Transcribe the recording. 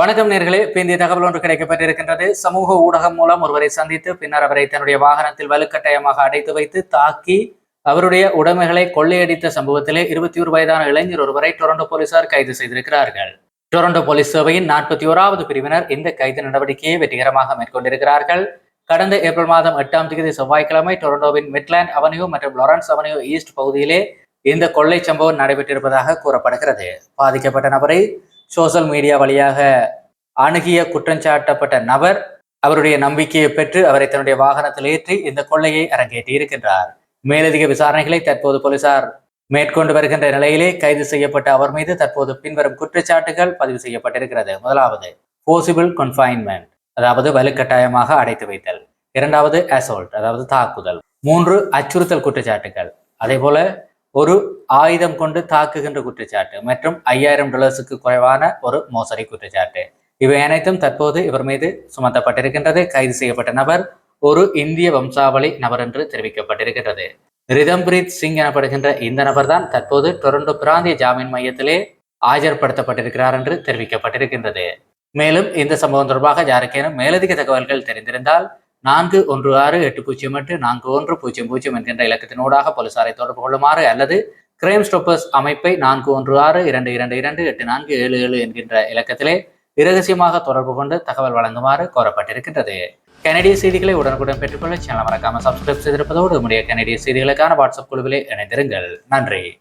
வணக்கம் நேர்களே. பிந்திய தகவல் ஒன்று கிடைக்கப்பட்டிருக்கின்றது. சமூக ஊடகம் மூலம் ஒருவரை சந்தித்து பின்னர் அவரை தன்னுடைய வாகனத்தில் வலுக்கட்டாயமாக அடைத்து வைத்து தாக்கி அவருடைய உடைமைகளை கொள்ளையடித்த சம்பவத்திலே இருபத்தி ஒரு வயதான இளைஞர் ஒருவரை டொரண்டோ போலீசார் கைது செய்திருக்கிறார்கள். டொரண்டோ போலீஸ் சேவையின் நாற்பத்தி ஓராவது பிரிவினர் இந்த கைது நடவடிக்கையை வெற்றிகரமாக மேற்கொண்டிருக்கிறார்கள். கடந்த ஏப்ரல் மாதம் எட்டாம் தேதி செவ்வாய்க்கிழமை டொரண்டோவின் மிட்லாண்ட் அவென்யூ மற்றும் லொரன்ஸ் அவென்யூ ஈஸ்ட் பகுதியிலே இந்த கொள்ளை சம்பவம் நடைபெற்றிருப்பதாக கூறப்படுகிறது. பாதிக்கப்பட்ட நபரை சோசியல் மீடியா வழியாக அணுகிய குற்றஞ்சாட்டப்பட்ட நபர் அவருடைய நம்பிக்கையை பெற்று அவரை தன்னுடைய வாகனத்தில் ஏற்றி இந்த கொள்ளையை அரங்கேற்றி இருக்கின்றார். மேலதிக விசாரணைகளை தற்போது போலீசார் மேற்கொண்டு வருகின்ற நிலையிலே கைது செய்யப்பட்ட அவர் மீது தற்போது பின்வரும் குற்றச்சாட்டுகள் பதிவு செய்யப்பட்டிருக்கிறது. முதலாவது போசிபிள் கன்ஃபைன்மெண்ட் அதாவது வலுக்கட்டாயமாக அடைத்து வைத்தல். இரண்டாவது அசோல்ட் அதாவது தாக்குதல். மூன்று அச்சுறுத்தல் குற்றச்சாட்டுகள். அதே போல ஒரு ஆயுதம் கொண்டு தாக்குகின்ற குற்றச்சாட்டு மற்றும் ஐயாயிரம் டாலர்ஸுக்கு குறைவான ஒரு மோசடி குற்றச்சாட்டு. இவை அனைத்தும் தற்போது இவர் மீது சுமத்தப்பட்டிருக்கின்றது. கைது செய்யப்பட்ட நபர் ஒரு இந்திய வம்சாவளி நபர் என்று தெரிவிக்கப்பட்டிருக்கின்றது. ரிதம்பிரீத் சிங் எனப்படுகின்ற இந்த நபர் தான் தற்போது டொரண்டோ பிராந்திய ஜாமீன் மையத்திலே ஆஜர்படுத்தப்பட்டிருக்கிறார் என்று தெரிவிக்கப்பட்டிருக்கின்றது. மேலும் இந்த சம்பவம் தொடர்பாக யாருக்கேனும் மேலதிக தகவல்கள் தெரிந்திருந்தால் நான்கு ஒன்று ஆறு எட்டு பூஜ்ஜியம் எட்டு நான்கு ஒன்று பூஜ்ஜியம் பூஜ்ஜியம் என்கின்ற இலக்கத்தினூடாக போலீசாரை தொடர்பு கொள்ளுமாறு அல்லது கிரைம் ஸ்டாப்பர்ஸ் அமைப்பை நான்கு ஒன்று ஆறு இரண்டு இரண்டு இரண்டு எட்டு நான்கு ஏழு ஏழு என்கின்ற இலக்கத்திலே இரகசியமாக தொடர்பு கொண்டு தகவல் வழங்குமாறு கோரப்பட்டிருக்கின்றது. கனடிய செய்திகளை உடனுக்குடன் பெற்றுக்கொள்ள சேனல் மறக்காமல் சப்ஸ்கிரைப் செய்திருப்பதோடு உடைய கனடிய செய்திகளுக்கான வாட்ஸ்அப் குழுவிலே இணைந்திருங்கள். நன்றி.